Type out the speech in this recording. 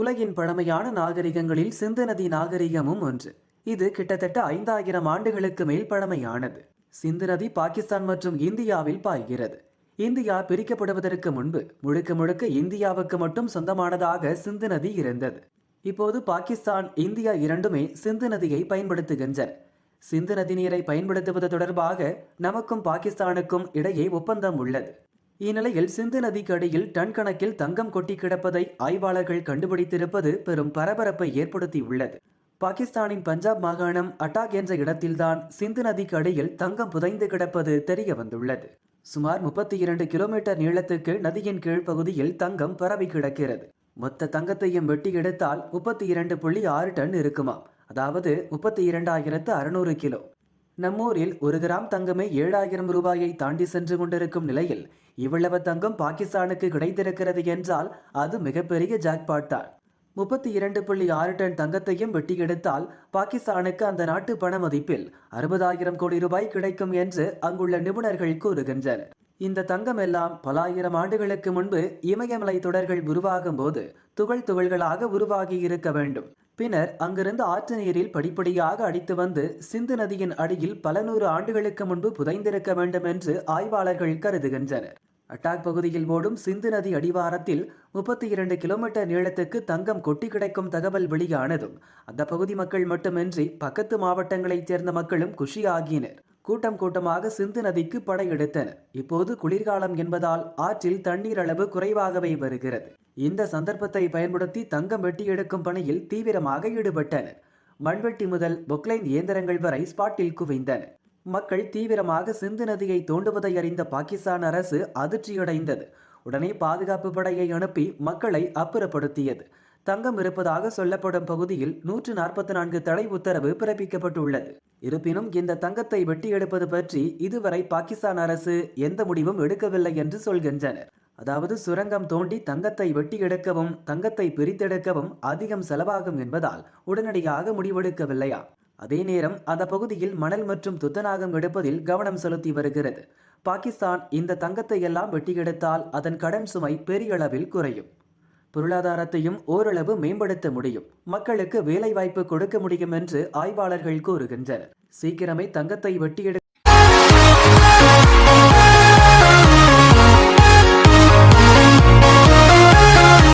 உலகின் பழமையான நாகரிகங்களில் சிந்து நதி நாகரிகமும் ஒன்று. இது கிட்டத்தட்ட ஐந்தாயிரம் ஆண்டுகளுக்கு மேல் பழமையானது. சிந்து நதி பாகிஸ்தான் மற்றும் இந்தியாவில் பாய்கிறது. இந்தியா பிரிக்கப்படுவதற்கு முன்பு முழுக்க முழுக்க இந்தியாவுக்கு மட்டும் சொந்தமானதாக சிந்து நதி இருந்தது. இப்போது பாகிஸ்தான் இந்தியா இரண்டுமே சிந்து நதியை பயன்படுத்துகின்றன. சிந்து நதி நீரை பயன்படுத்துவது தொடர்பாக நமக்கும் பாகிஸ்தானுக்கும் இடையே ஒப்பந்தம் உள்ளது. இந்நிலையில் சிந்து நதிக்கு அடியில் டன் கணக்கில் தங்கம் கொட்டி கிடப்பதை ஆய்வாளர்கள் கண்டுபிடித்திருப்பது பெரும் பரபரப்பை ஏற்படுத்தியுள்ளது. பாகிஸ்தானின் பஞ்சாப் மாகாணம் அட்டாக் என்ற இடத்தில்தான் சிந்து நதிக்கு அடியில் தங்கம் புதைந்து கிடப்பது தெரிய வந்துள்ளது. சுமார் முப்பத்தி இரண்டு கிலோமீட்டர் நீளத்துக்கு நதியின் கீழ்ப்பகுதியில் தங்கம் பரவி கிடக்கிறது. மொத்த தங்கத்தையும் வெட்டி எடுத்தால் முப்பத்தி இரண்டு புள்ளி ஆறு டன் இருக்குமாம். அதாவது முப்பத்தி இரண்டாயிரத்து அறுநூறு கிலோ. நம்மூரில் ஒரு கிராம் தங்கமே ஏழாயிரம் ரூபாயை தாண்டி சென்று கொண்டிருக்கும் நிலையில் இவ்வளவு தங்கம் பாகிஸ்தானுக்கு கிடைத்திருக்கிறது என்றால் அது மிகப்பெரிய ஜாக்பாட் தான். முப்பத்தி இரண்டு புள்ளி ஆறு டன் தங்கத்தையும் வெட்டி எடுத்தால் பாகிஸ்தானுக்கு அந்த நாட்டு பண மதிப்பில் அறுபதாயிரம் கோடி ரூபாய் கிடைக்கும் என்று அங்குள்ள நிபுணர்கள் கூறுகின்றனர். இந்த தங்கம் எல்லாம் பலாயிரம் ஆண்டுகளுக்கு முன்பு இமயமலை தொடர்கள் உருவாகும் போது துகள் துகள்களாக உருவாகி இருக்க வேண்டும். பின்னர் அங்கிருந்து ஆற்று நீரில் படிப்படியாக அடித்து வந்து சிந்து நதியின் அடியில் பல நூறு ஆண்டுகளுக்கு முன்பு புதைந்திருக்க வேண்டும் என்று ஆய்வாளர்கள் கருதுகின்றனர். அட்டாக் பகுதியில் ஓடும் சிந்து நதி அடிவாரத்தில் முப்பத்தி இரண்டு கிலோமீட்டர் நீளத்துக்கு தங்கம் கொட்டி கிடைக்கும் தகவல் வெளியானதும் அந்த பகுதி மக்கள் மட்டுமின்றி பக்கத்து மாவட்டங்களைச் சேர்ந்த மக்களும் குஷியாகினர். கூட்டம் கூட்டமாக சிந்து நதிக்கு படையெடுத்தனர் இப்போது குளிர்காலம் என்பதால் ஆற்றில் தண்ணீர் அளவு குறைவாகவே வருகிறது. இந்த சந்தர்ப்பத்தை பயன்படுத்தி தங்கம் வெட்டி எடுக்கும் பணியில் தீவிரமாக ஈடுபட்டனர். மண்வெட்டி முதல் பொக்லைன் இயந்திரங்கள் வரை ஸ்பாட்டில் குவிந்தன. மக்கள் தீவிரமாக சிந்து நதியை தோண்டுவதை அறிந்த பாகிஸ்தான் அரசு அதிர்ச்சியடைந்தது. உடனே பாதுகாப்பு படையை அனுப்பி மக்களை அப்புறப்படுத்தியது. தங்கம் இருப்பதாக சொல்லப்படும் பகுதியில் நூற்று நாற்பத்தி நான்கு தடை உத்தரவு பிறப்பிக்கப்பட்டுள்ளது. இருப்பினும் இந்த தங்கத்தை வெட்டி எடுப்பது பற்றி இதுவரை பாகிஸ்தான் அரசு எந்த முடிவும் எடுக்கவில்லை என்று சொல்கின்றனர். அதாவது சுரங்கம் தோண்டி தங்கத்தை வெட்டி எடுக்கவும் தங்கத்தை பிரித்தெடுக்கவும் அதிகம் செலவாகும் என்பதால் உடனடியாக முடிவெடுக்கவில்லையா? அதே நேரம் அந்த பகுதியில் மணல் மற்றும் துத்தநாகம் எடுப்பதில் கவனம் செலுத்தி வருகிறது. பாகிஸ்தான் இந்த தங்கத்தை எல்லாம் வெட்டி எடுத்தால் அதன் கடன் சுமை பெரிய அளவில் குறையும். பொருளாதாரத்தையும் ஓரளவு மேம்படுத்த முடியும். மக்களுக்கு வேலைவாய்ப்பு கொடுக்க முடியும் என்று ஆய்வாளர்கள் கூறுகின்றனர். சீக்கிரமே தங்கத்தை வெட்டியெடு